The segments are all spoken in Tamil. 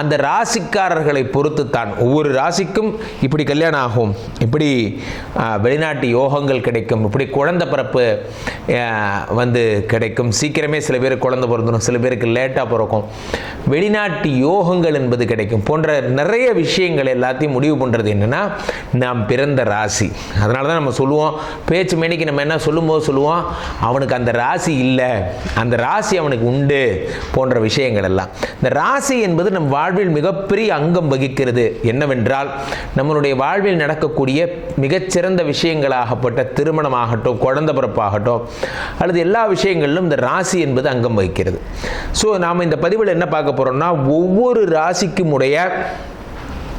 அந்த ராசிக்காரர்களை பொறுத்து தான் ஒவ்வொரு ராசிக்கும் இப்படி கல்யாணம் ஆகும். இப்படி வெளிநாட்டு யோகங்கள் கிடைக்கும். இப்படி குழந்தை பிறப்பு வந்து கிடைக்கும். சீக்கிரமே சில பேருக்கு குழந்தை பிறந்துடும் சில பேருக்கு லேட்டாக பிறக்கும். வெளிநாட்டு யோகங்கள் என்பது கிடைக்கும் போன்ற நிறைய விஷயங்கள் எல்லாத்தையும் முடிவு பண்ணுறது என்னென்னா நாம் பிறந்த ராசி. அதனால தான் நம்ம சொல்லுவோம் பேச்சு மேனிக்கு நம்ம என்ன சொல்லும்போது சொல்லுவோம் அவனுக்கு அந்த ராசி இல்லை அந்த ராசி அவனுக்கு உண்டு போன்ற விஷயங்கள் எல்லாம். இந்த ராசி என்பது நம் வாழ்வில் மிகப்பெரிய அங்கம் வகிக்கிறது. என்னவென்றால் நம்மளுடைய வாழ்வில் நடக்கக்கூடிய மிகச்சிறந்த விஷயங்களாகப்பட்ட திருமணமாகட்டும் குழந்த பிறப்பாகட்டும் அல்லது எல்லா விஷயங்களிலும் இந்த ராசி என்பது அங்கம் வகிக்கிறது. ஸோ நாம் இந்த பதிவில் என்ன பார்க்க போகிறோம்னா ஒவ்வொரு ராசிக்கும் உடைய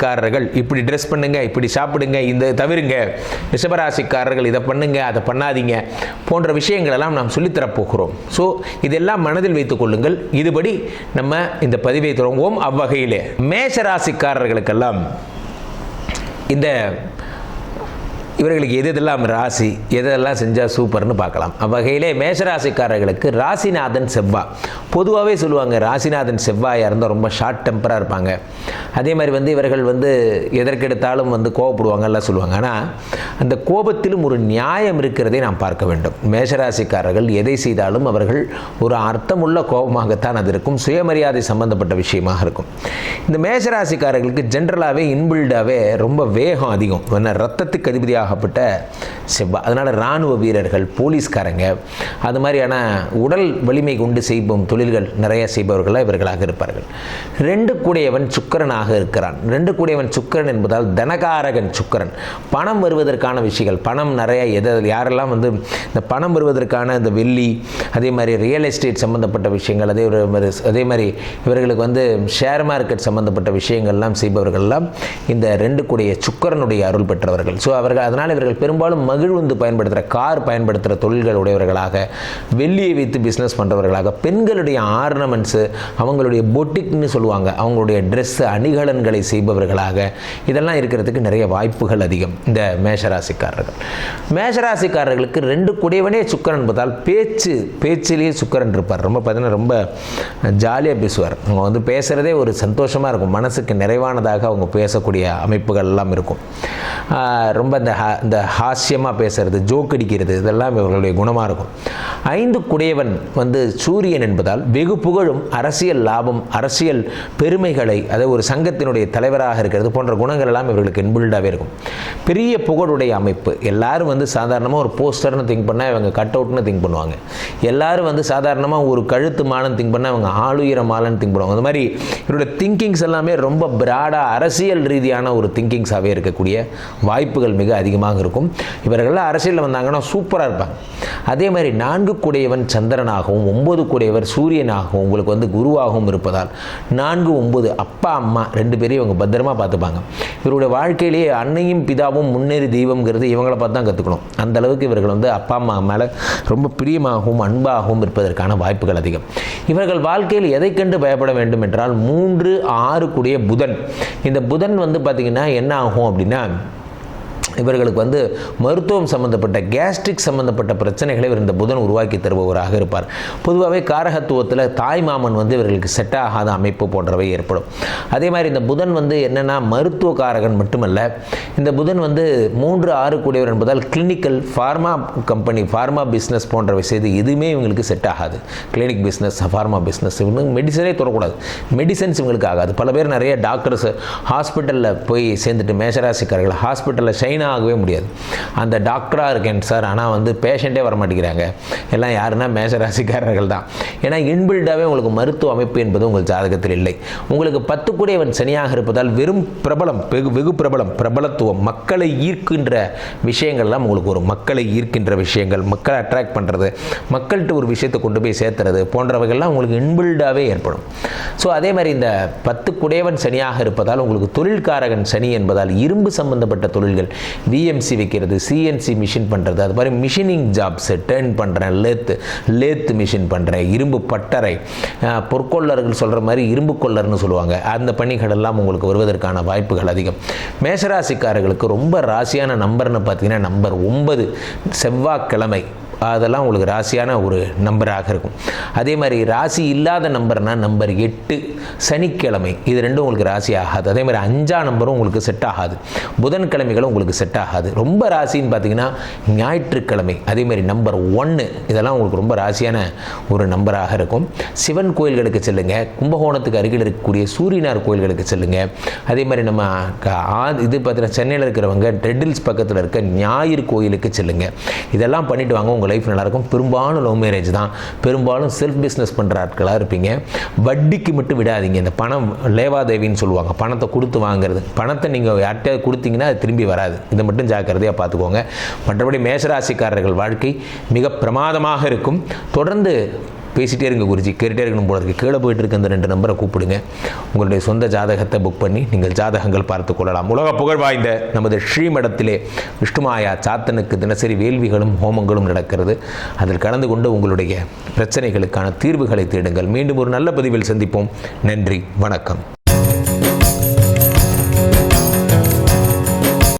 மேஷராசிக்காரர்கள் இப்படி ட்ரெஸ் பண்ணுங்க இப்படி சாப்பிடுங்க இந்த தவிருங்க. ரிஷபராசிக்காரர்கள் இதை பண்ணுங்க அதை பண்ணாதீங்க போன்ற விஷயங்களெல்லாம் நாம் சொல்லித்தரப்போகிறோம் ஸோ இதெல்லாம் மனதில் வைத்துக் கொள்ளுங்கள். இதுபடி நம்ம இந்த பதிவை தொடங்குவோம். அவ்வகையிலே மேஷராசிக்காரர்களுக்கெல்லாம் இந்த இவர்களுக்கு எது எதெல்லாம் ராசி எதெல்லாம் செஞ்சால் சூப்பர்னு பார்க்கலாம். அவ்வகையிலே மேஷராசிக்காரர்களுக்கு ராசிநாதன் செவ்வா. பொதுவாகவே சொல்லுவாங்க ராசிநாதன் செவ்வாயாக இருந்தால் ரொம்ப ஷார்ட் டெம்பராக இருப்பாங்க. அதே மாதிரி வந்து இவர்கள் வந்து எதற்கெடுத்தாலும் வந்து கோவப்படுவாங்கலாம் சொல்லுவாங்க. ஆனால் அந்த கோபத்திலும் ஒரு நியாயம் இருக்கிறதை நாம் பார்க்க வேண்டும். மேஷராசிக்காரர்கள் எதை செய்தாலும் அவர்கள் ஒரு அர்த்தமுள்ள கோபமாகத்தான் அது இருக்கும். சுயமரியாதை சம்பந்தப்பட்ட விஷயமாக இருக்கும். இந்த மேஷராசிக்காரர்களுக்கு ஜென்ரலாகவே இன்பில்டாகவே ரொம்ப வேகம் அதிகம். ரத்தத்துக்கு அதிபதியாக ஆகப்பட்ட செவ்வாய் அதனால் இராணுவ வீரர்கள் போலீஸ்காரங்க அது மாதிரியான உடல் வலிமை கொண்டு செய்யும் தொழில்கள் நிறைய செய்பவர்களாக இவர்களாக இருப்பார்கள். ரெண்டு கூடையவன் சுக்கிரனாக இருக்கிறான். ரெண்டு கூடையவன் சுக்கிரன் என்பதால் தனகாரகன் சுக்கிரன். பணம் வருவதற்கான விஷயங்கள் பணம் நிறைய எதை யாரெல்லாம் வந்து இந்த பணம் வருவதற்கான இந்த வெள்ளி அதே மாதிரி ரியல் எஸ்டேட் சம்மந்தப்பட்ட விஷயங்கள் அதே ஒரு மாதிரி அதே மாதிரி இவர்களுக்கு வந்து ஷேர் மார்க்கெட் சம்மந்தப்பட்ட விஷயங்கள்லாம் செய்பவர்கள்லாம் இந்த ரெண்டு கூடிய சுக்கரனுடைய அருள் பெற்றவர்கள். ஸோ அவர்கள் அதனால் இவர்கள் பெரும்பாலும் மகிழ்வுந்து பயன்படுத்துகிற கார் பயன்படுத்துகிற தொழில்கள் உடையவர்களாக வெள்ளியை வைத்து பிஸ்னஸ் பண்ணுறவர்களாக பெண்களுடைய ஆர்னமெண்ட்ஸு அவங்களுடைய பொட்டிக்னு சொல்லுவாங்க அவங்களுடைய ட்ரெஸ்ஸு அணிகலன்களை செய்பவர்களாக இதெல்லாம் இருக்கிறதுக்கு நிறைய வாய்ப்புகள் அதிகம். இந்த மேஷராசிக்காரர்கள். மேஷராசிக்காரர்களுக்கு ரெண்டு குடையவனே சுக்கரன் என்பதால் பேச்சு பேச்சிலேயே சுக்கரன் இருப்பார். ரொம்ப பார்த்தீங்கன்னா ரொம்ப ஜாலியாக பேசுவார். அவங்க வந்து பேசுகிறதே ஒரு சந்தோஷமாக இருக்கும். மனசுக்கு நிறைவானதாக அவங்க பேசக்கூடிய அமைப்புகள் எல்லாம் இருக்கும். ரொம்ப இந்த ஹா இந்த ஹாஸ்யமாக பேசுகிறது ஜோக் அடிக்கிறது இதெல்லாம் இவர்களுடைய குணமாக இருக்கும். ஐந்து குடையவன் வந்து சூரியன் என்பதால் வெகு புகழும் அரசியல் லாபம் அரசியல் பெருமைகளை அதாவது ஒரு சங்கத்தினுடைய தலைவராக இருக்கிறது போன்ற குணங்கள் எல்லாம் இவர்களுக்கு இன்பில்டாகவே இருக்கும். பெரிய புகழுடைய அமைப்பு. எல்லாரும் வந்து சாதாரணமாக ஒரு போஸ்டர்னு திங்க் பண்ணால் இவங்க கட் அவுட்னு திங்க் பண்ணுவாங்க. எல்லாரும் வந்து சாதாரணமாக ஒரு கழுத்து மாலன்னு திங்க் பண்ணால் இவங்க ஆளுயர மாலன்னு திங்க் பண்ணுவாங்க. அந்த மாதிரி இவருடைய திங்கிங்ஸ் எல்லாமே ரொம்ப பிராடாக அரசியல் ரீதியான ஒரு திங்கிங்ஸாகவே இருக்கக்கூடிய வாய்ப்புகள் மிக அதிகமாக இருக்கும். இவர்கள்லாம் அரசியலில் வந்தாங்கன்னா சூப்பராக இருப்பாங்க. அதே மாதிரி நான்கு கூடையவன் சந்திரனாகவும் ஒன்பது கூடையவர் சூரியனாகவும் உங்களுக்கு வந்து குருவாகவும் இருப்பதால் நான்கு ஒன்பது அப்பா அம்மா ரெண்டு பேரையும் இவங்க பத்திரமா பார்த்துப்பாங்க. இவருடைய வாழ்க்கையிலேயே அன்னையும் பிதாவும் முன்னேறி தெய்வம்ங்கிறது இவங்கள பார்த்து தான் கற்றுக்கணும் அந்த அளவுக்கு இவர்கள் வந்து அப்பா அம்மா மேலே ரொம்ப பிரியமாகவும் அன்பாகவும் இருப்பதற்கான வாய்ப்புகள் அதிகம். இவர்கள் வாழ்க்கையில் எதை கண்டு பயப்பட வேண்டும் என்றால் மூன்று ஆறு கூடிய புதன். இந்த புதன் வந்து பார்த்திங்கன்னா என்ன ஆகும் அப்படின்னா இவர்களுக்கு வந்து மருத்துவம் சம்பந்தப்பட்ட கேஸ்ட்ரிக் சம்பந்தப்பட்ட பிரச்சனைகளை இவர் இந்த புதன் உருவாக்கி தருபவராக இருப்பார். பொதுவாகவே காரகத்துவத்தில் தாய் மாமன் வந்து இவர்களுக்கு செட் ஆகாத அமைப்பு போன்றவை ஏற்படும். அதே மாதிரி இந்த புதன் வந்து என்னென்னா மருத்துவ காரகன் மட்டுமல்ல இந்த புதன் வந்து மூன்று ஆறு கூடியவர் என்பதால் clinical pharma company pharma business போன்றவை செய்து எதுவுமே இவங்களுக்கு செட் ஆகாது. கிளினிக் பிஸ்னஸ் ஃபார்மா பிஸ்னஸ் இவங்களுக்கு மெடிசனே தொடக்கூடாது. மெடிசன்ஸ் இவங்களுக்கு ஆகாது. பல பேர் நிறைய டாக்டர்ஸ் ஹாஸ்பிட்டலில் போய் சேர்ந்துட்டு மேஷராசிக்காரர்கள் ஹாஸ்பிட்டலில் ஷைன் க்ளீனாக ஆகவே முடியாது. அந்த டாக்டராக இருக்கேன் சார் ஆனால் வந்து பேஷண்ட்டே வர மாட்டேங்கிறாங்க எல்லாம் யாருன்னா மேஷராசிக்காரர்கள் தான் ஏன்னா இன்பில்டாகவே உங்களுக்கு மருத்துவ அமைப்பு என்பது உங்கள் ஜாதகத்தில் இல்லை. உங்களுக்கு பத்து கூடியவன் சனியாக இருப்பதால் வெறும் பிரபலம் வெகு வெகு பிரபலம் பிரபலத்துவம் மக்களை ஈர்க்கின்ற விஷயங்கள்லாம் உங்களுக்கு ஒரு மக்களை ஈர்க்கின்ற விஷயங்கள் மக்களை அட்ராக்ட் பண்ணுறது மக்கள்கிட்ட ஒரு விஷயத்தை கொண்டு போய் சேர்த்துறது போன்றவைகள்லாம் உங்களுக்கு இன்பில்டாகவே ஏற்படும். ஸோ அதே மாதிரி இந்த பத்து குடையவன் சனியாக இருப்பதால் உங்களுக்கு தொழில்காரகன் சனி என்பதால் இரும்பு சம்பந்தப்பட்ட தொழில்கள் விஎம்சி வைக்கிறது சிஎன்சி மிஷின் பண்ணுறது அது மாதிரி மிஷினிங் ஜாப்ஸு டேர்ன் பண்ணுறேன் லேத்து லேத்து மிஷின் பண்ணுறேன் இரும்பு பட்டறை. பொற்கொள்ளர்கள் சொல்கிற மாதிரி இரும்பு கொள்ளர்னு சொல்லுவாங்க. அந்த பணிகள் எல்லாம் உங்களுக்கு வருவதற்கான வாய்ப்புகள் அதிகம். மேஷராசிக்காரர்களுக்கு ரொம்ப ராசியான நம்பர்னு பார்த்தீங்கன்னா நம்பர் ஒன்பது செவ்வாய்க்கிழமை. அதெல்லாம் உங்களுக்கு ராசியான ஒரு நம்பராக இருக்கும். அதே மாதிரி ராசி இல்லாத நம்பர்னா நம்பர் எட்டு சனிக்கிழமை. இது ரெண்டும் உங்களுக்கு ராசி ஆகாது. அதே மாதிரி அஞ்சா நம்பரும் உங்களுக்கு செட் ஆகாது. புதன்கிழமைகளும் உங்களுக்கு செட் ஆகாது. ரொம்ப ராசின்னு பார்த்தீங்கன்னா ஞாயிற்றுக்கிழமை. அதே மாதிரி நம்பர் ஒன்று இதெல்லாம் உங்களுக்கு ரொம்ப ராசியான ஒரு நம்பராக இருக்கும். சிவன் கோயில்களுக்கு செல்லுங்க. கும்பகோணத்துக்கு அருகில் இருக்கக்கூடிய சூரியனார் கோயில்களுக்கு செல்லுங்க. அதே மாதிரி நம்ம ஆ- இது பார்த்தீங்கன்னா சென்னையில் இருக்கிறவங்க ரெட்டில்ஸ் பக்கத்தில் இருக்க ஞாயிறு கோயிலுக்கு செல்லுங்க. இதெல்லாம் பண்ணிட்டு வாங்க. உங்களுக்கு உங்கள் லைஃப் நல்லாயிருக்கும் பெரும்பாலும் லவ் மேரேஜ் தான். பெரும்பாலும் செல்ஃப் பிஸ்னஸ் பண்ணுற ஆட்களாக இருப்பீங்க. வட்டிக்கு மட்டும் விடாதீங்க. இந்த பணம் லேவாதேவின்னு சொல்லுவாங்க. பணத்தை கொடுத்து வாங்குறது. பணத்தை நீங்கள் யார்கிட்டயாவது கொடுத்தீங்கன்னா அது திரும்பி வராது. இதை மட்டும் ஜாக்கிரதையாக பார்த்துக்கோங்க. மற்றபடி மேஷராசிக்காரர்கள் வாழ்க்கை மிக பிரமாதமாக இருக்கும். தொடர்ந்து பேசிகிட்டே இருங்க குருஜி. கேட்டே இருக்கணும் போல இருக்குது கீழே போயிட்டு இருக்க அந்த ரெண்டு நம்பரை கூப்பிடுங்க. உங்களுடைய சொந்த ஜாதகத்தை புக் பண்ணி நீங்கள் ஜாதகங்கள் பார்த்து கொள்ளலாம். உலக புகழ் வாய்ந்த நமது ஸ்ரீமடத்திலே விஷ்ணுமாயா சாத்தனுக்கு தினசரி வேள்விகளும் ஹோமங்களும் நடக்கிறது. அதில் கலந்து கொண்டு உங்களுடைய பிரச்சனைகளுக்கான தீர்வுகளை தேடுங்கள். மீண்டும் ஒரு நல்ல பதிவில் சந்திப்போம். நன்றி. வணக்கம்.